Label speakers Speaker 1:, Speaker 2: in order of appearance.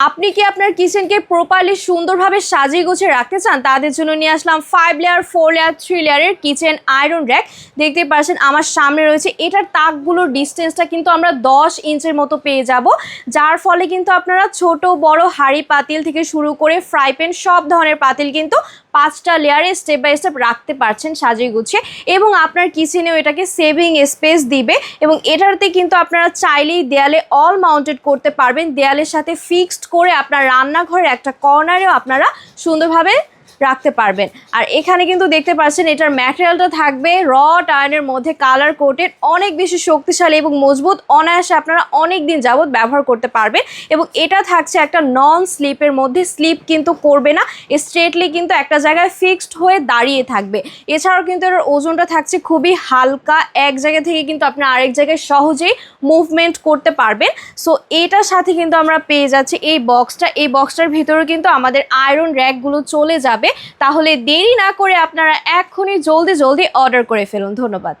Speaker 1: আপনি কি আপনার কিচেনকে প্রপারলি সুন্দরভাবে সাজিয়ে গুছিয়ে রাখতে চান? তাদের জন্য নিয়ে আসলাম five layer four layer three লেয়ারের কিচেন আয়রন র্যাক দেখতে পাচ্ছেন আমার সামনে রয়েছে, এটার তাকগুলোর ডিস্টেন্সটা কিন্তু আমরা দশ ইঞ্চের মতো পেয়ে যাব। যার ফলে কিন্তু আপনারা ছোট, বড় হাড়ি পাতিল থেকে শুরু করে ফ্রাই প্যান সব ধরনের পাতিল কিন্তু পাঁচটা লেয়ারে স্টেপ বাই স্টেপ রাখতে পারছেন সাজিয়ে গুছিয়ে এবং আপনার কিচেনেও এটাকে সেভিং স্পেস দিবে এবং এটাতে কিন্তু আপনারা চাইলেই দেয়ালে অল মাউন্টেড করতে পারবেন। দেয়ালের সাথে ফিক্সড করে আপনার রান্নাঘরের একটা কর্নারেও আপনারা সুন্দরভাবে রাখতে পারবেন। আর এখানে কিন্তু দেখতে পাচ্ছেন এটার ম্যাটেরিয়ালটা থাকবে র আয়রনের মধ্যে কালার কোটেড অনেক বেশি শক্তিশালী এবং মজবুত। অনায়াসে আপনারা অনেক দিন যাবত ব্যবহার করতে পারবেন এবং এটা থাকছে একটা নন স্লিপের মধ্যে। স্লিপ কিন্তু করবে না স্ট্রেটলি কিন্তু একটা জায়গায় ফিক্সড হয়ে দাঁড়িয়ে থাকবে। এছাড়াও কিন্তু এর ওজনটা থাকছে খুবই হালকা, এক জায়গা থেকে কিন্তু আপনি আরেক জায়গায় সহজেই মুভমেন্ট করতে পারবেন। সো এটার সাথে কিন্তু আমরা পেয়ে যাচ্ছি এই বক্সটা এই বক্সটার ভিতরে কিন্তু আমাদের আয়রন র্যাকগুলো চলে যাবে। তাহলে দেরি না করে আপনারা এক্ষুনি জলদি জলদি অর্ডার করে ফেলুন। ধন্যবাদ।